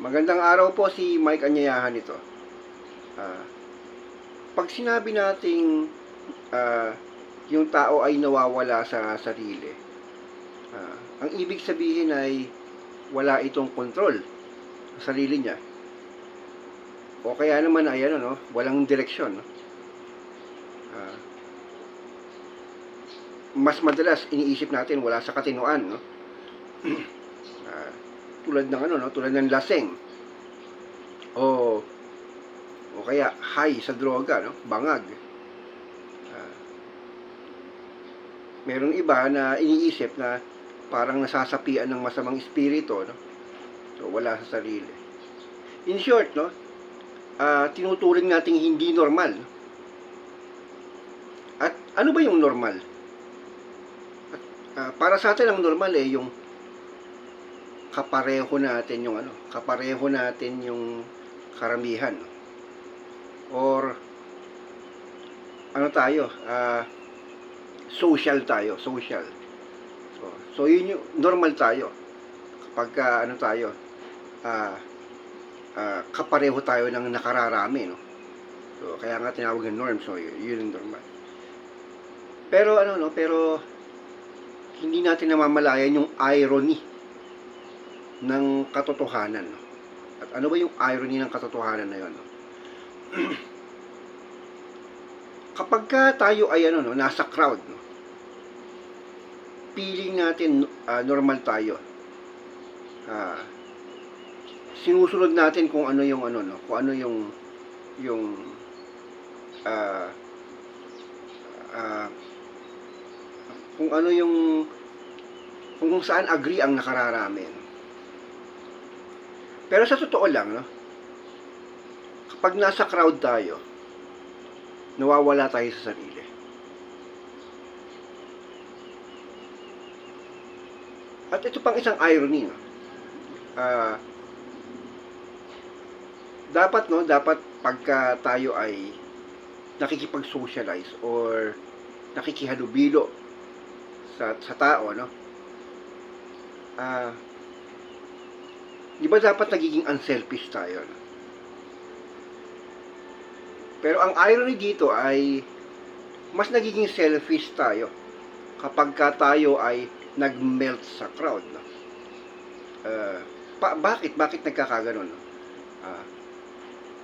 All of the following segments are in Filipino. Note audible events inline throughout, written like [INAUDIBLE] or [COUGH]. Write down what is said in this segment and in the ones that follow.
Magandang araw po si Mike Anyayahan ito. Ah, pag sinabi nating ah, yung tao ay nawawala sa sarili, ah, ang ibig sabihin ay wala itong control sa sarili niya. O kaya naman ay ano, no, walang direksyon. No? Ah, mas madalas iniisip natin wala sa katinoan, no? [CLEARS THROAT] Tulad ng ano, no, tulad ng laseng. O o kaya high sa droga, no? Bangag. Ah, merong iba na iniisip na parang nasasapian ng masamang espiritu, no? So, wala sa sarili. In short, no, ah, tinuturing nating hindi normal. no? At ano ba yung normal? At, ah, para sa atin ang normal eh yung kapareho natin yung ano, kapareho natin yung karamihan. Or ano tayo, ah, social tayo, social. So, so yun yung normal tayo. Kapag ah, ano tayo, ah, ah, kapareho tayo ng nakararami, no? So, kaya nga tinawag ng norm, so yun, yun yung normal. Pero ano, no, pero hindi natin namamalayan yung irony ng katotohanan. No? At ano ba yung irony ng katotohanan na yun? No? [CLEARS THROAT] Kapag ka tayo ay ano, no, nasa crowd, no? feeling natin ah, normal tayo. Ah, sinusunod natin kung ano yung ano no, kung ano yung yung ah ah, kung ano yung kung saan agree ang nakararami. no? Pero sa totoo lang, no? Kapag nasa crowd tayo, nawawala tayo sa sarili. At ito pang isang irony, no? Ah, dapat, no? Dapat pagka tayo ay nakikipag-socialize or nakikihalubilo sa, sa tao, no? Ah, di ba dapat nagiging unselfish tayo? Pero ang irony dito ay mas nagiging selfish tayo kapag ka tayo ay nag-melt sa crowd. No? Ah, pa, bakit? Bakit nagkakaganon? No? Ah,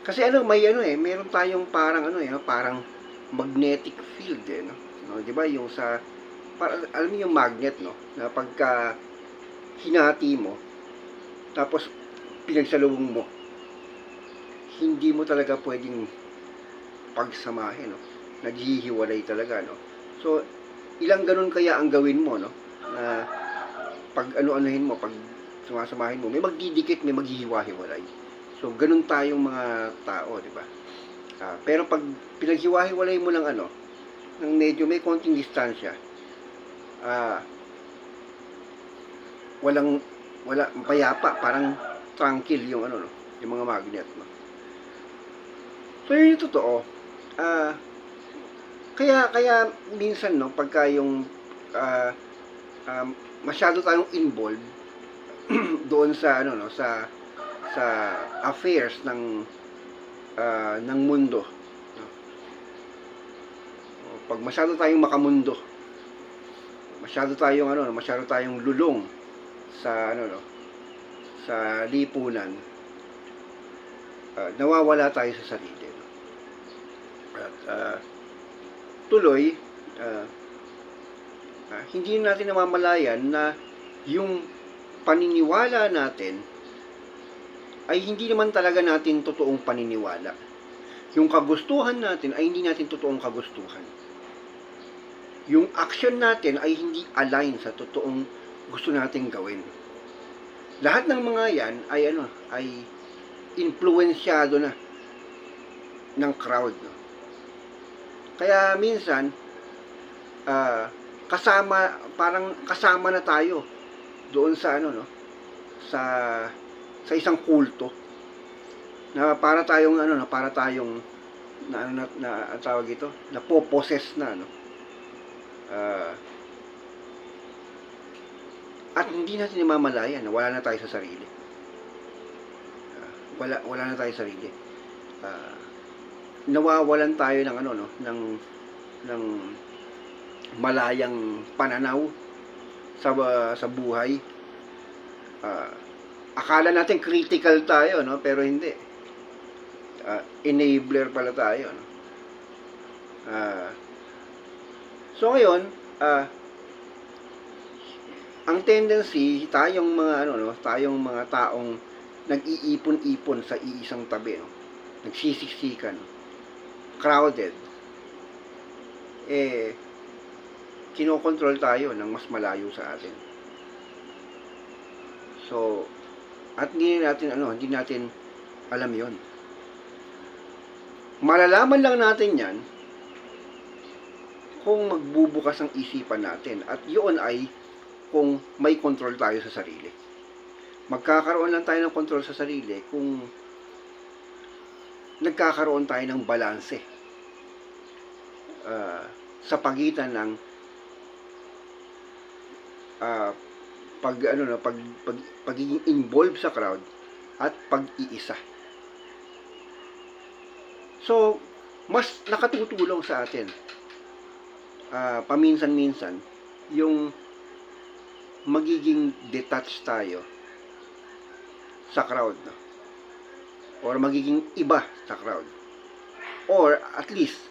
kasi ano, may ano eh, meron tayong parang ano eh, parang magnetic field eh, no? no 'Di ba yung sa para alam mo yung magnet no na pagka hinati mo tapos pinagsalubong mo. Hindi mo talaga pwedeng pagsamahin no? Naghihiwalay talaga no? So ilang ganun kaya ang gawin mo no? Na pag ano-anuhin mo pag sumasamahin mo may magdidikit may maghihiwa-hiwalay. So ganun tayong mga tao di ba? Ah, pero pag pinaghiwa-hiwalay mo ng ano ng medyo may konting distansya ah walang wala payapa parang tranquil yung ano no yung mga magnet no so yun yung totoo ah kaya kaya minsan no pagka yung ah, ah, masyado tayong involved [CLEARS THROAT] doon sa ano no sa sa affairs ng ah, ng mundo no? Pag masyado tayong makamundo masyado tayong ano, masyado tayong lulong sa ano no, sa lipunan. ah, nawawala tayo sa sarili. no? At ah, tuloy ah, ah, hindi natin namamalayan na yung paniniwala natin ay hindi naman talaga natin totoong paniniwala. Yung kagustuhan natin ay hindi natin totoong kagustuhan yung action natin ay hindi align sa totoong gusto nating gawin. Lahat ng mga yan ay ano, ay influensyado na ng crowd. No? Kaya minsan, ah, kasama, parang kasama na tayo doon sa ano, no? Sa, sa isang kulto na para tayong ano, na para tayong na, ano na, na, tawag ito, na po-possess na, no? Ah, at hindi natin namamalayan na wala na tayo sa sarili. wala wala na tayo sarili. Ah, nawawalan tayo ng ano no, ng ng malayang pananaw sa sa buhay. Ah, akala natin critical tayo no, pero hindi. Ah, enabler pala tayo no. Ah, so ngayon, ah, ang tendency tayong mga ano no, tayong mga taong nag-iipon-ipon sa iisang tabi no, nagsisiksikan, crowded, eh, kinokontrol tayo ng mas malayo sa atin. So, at hindi natin ano, hindi natin alam 'yon. Malalaman lang natin 'yan kung magbubukas ang isipan natin. At 'yun ay kung may control tayo sa sarili. Magkakaroon lang tayo ng control sa sarili kung nagkakaroon tayo ng balanse ah, sa pagitan ng ah, pag ano na pag, pag pagiging involved sa crowd at pag-iisa. So, mas nakatutulong sa atin ah, paminsan-minsan yung magiging detached tayo sa crowd no? or magiging iba sa crowd or at least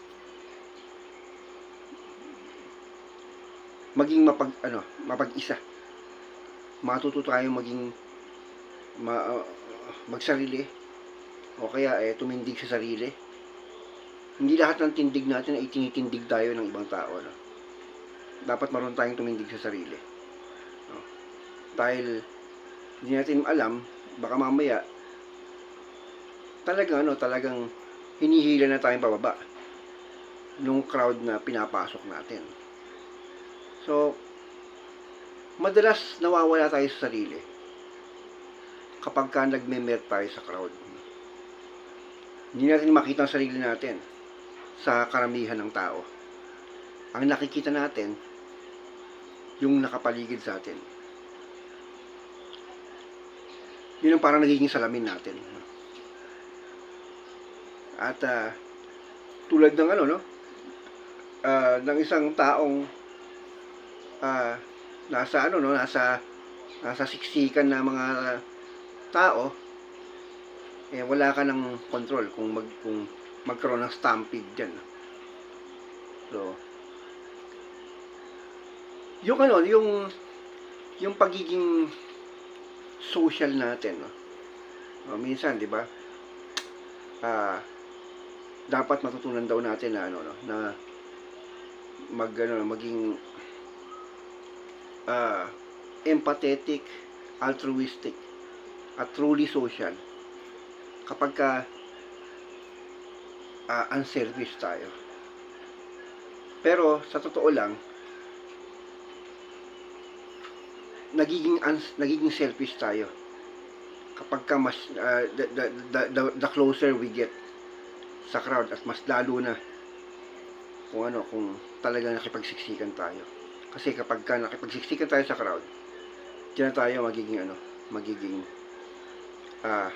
maging mapag ano mapag-isa matuto tayong maging ma, uh, magsarili o kaya eh tumindig sa sarili hindi lahat ng tindig natin ay tinitindig tayo ng ibang tao no? dapat marunong tayong tumindig sa sarili? Dahil hindi natin alam baka mamaya talagang ano talagang hinihila na tayong pababa nung crowd na pinapasok natin. So madalas nawawala tayo sa sarili kapag ka nagme-met tayo sa crowd. Hindi natin makita ang sarili natin sa karamihan ng tao. Ang nakikita natin yung nakapaligid sa atin yun ang parang nagiging salamin natin. At ah, tulad ng ano no? Ah, ng isang taong ah, nasa ano no? Nasa nasa siksikan na mga tao eh wala ka ng control kung mag kung magkaroon ng stampede diyan so yung ano yung yung pagiging social natin no? Oh, minsan di ba? Ah dapat matutunan daw natin na ano no? Na mag ano maging ah empathetic, altruistic, at truly social. Kapag ka ah, unselfish tayo. Pero sa totoo lang nagiging nagiging selfish tayo. Kapag ka mas ah, the, the, the, the, closer we get sa crowd at mas lalo na kung ano kung talagang nakipagsiksikan tayo. Kasi kapag ka nakipagsiksikan tayo sa crowd diyan tayo magiging ano magiging ah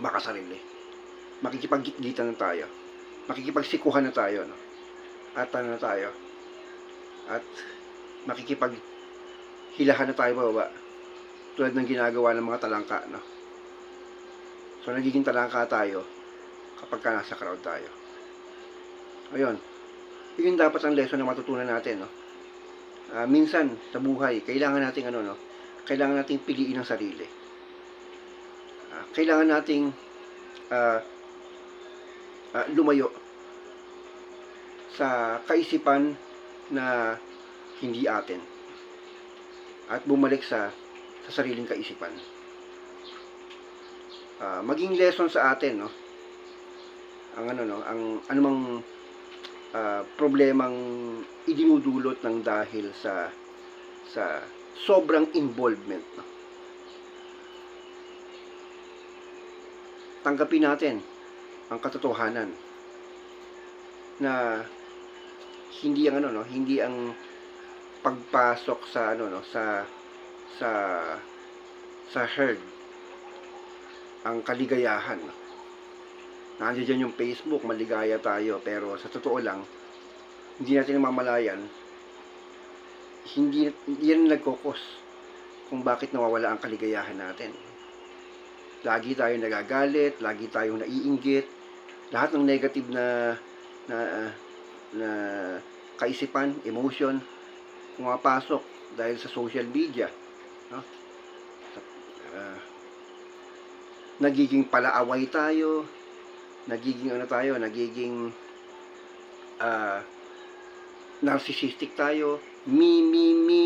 makasarili makikipaggitan na tayo. Makikipagsikuhan na tayo no? At ano na tayo? At makikipag hilahan na tayo bababa tulad ng ginagawa ng mga talangka no? So nagiging talangka tayo kapag ka nasa crowd tayo. Ayun. Yun dapat ang lesson na matutunan natin no? Ah, minsan sa buhay kailangan nating ano no? Kailangan nating piliin ang sarili. Ah, kailangan nating ah, ah, lumayo sa kaisipan na hindi atin at bumalik sa sa sariling kaisipan. Ah, maging lesson sa atin no? Ang ano no? Ang anumang ah, problemang idinudulot ng dahil sa sa sobrang involvement no? tanggapin natin ang katotohanan na hindi ang ano no? Hindi ang pagpasok sa ano no sa sa sa herd ang kaligayahan. Nandiyan dyan yung Facebook, maligaya tayo, pero sa totoo lang, hindi natin mamalayan, hindi yan nagkokos kung bakit nawawala ang kaligayahan natin. Lagi tayo nagagalit, lagi tayong naiinggit, lahat ng negative na na na kaisipan, emotion, pumapasok dahil sa social media. No? Ah, nagiging palaaway tayo, nagiging ano tayo, nagiging ah, narcissistic tayo, me, me, me.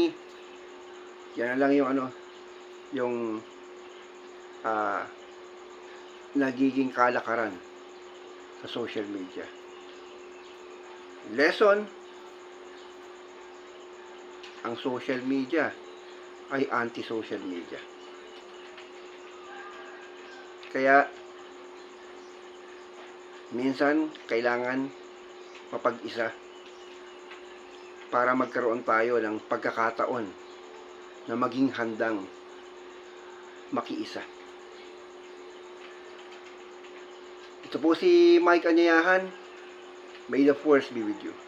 Yan lang yung ano, yung ah, nagiging kalakaran sa social media. Lesson, ang social media ay anti-social media. Kaya, minsan, kailangan mapag-isa para magkaroon tayo ng pagkakataon na maging handang makiisa. Ito po si Mike Anyayahan. May the force be with you.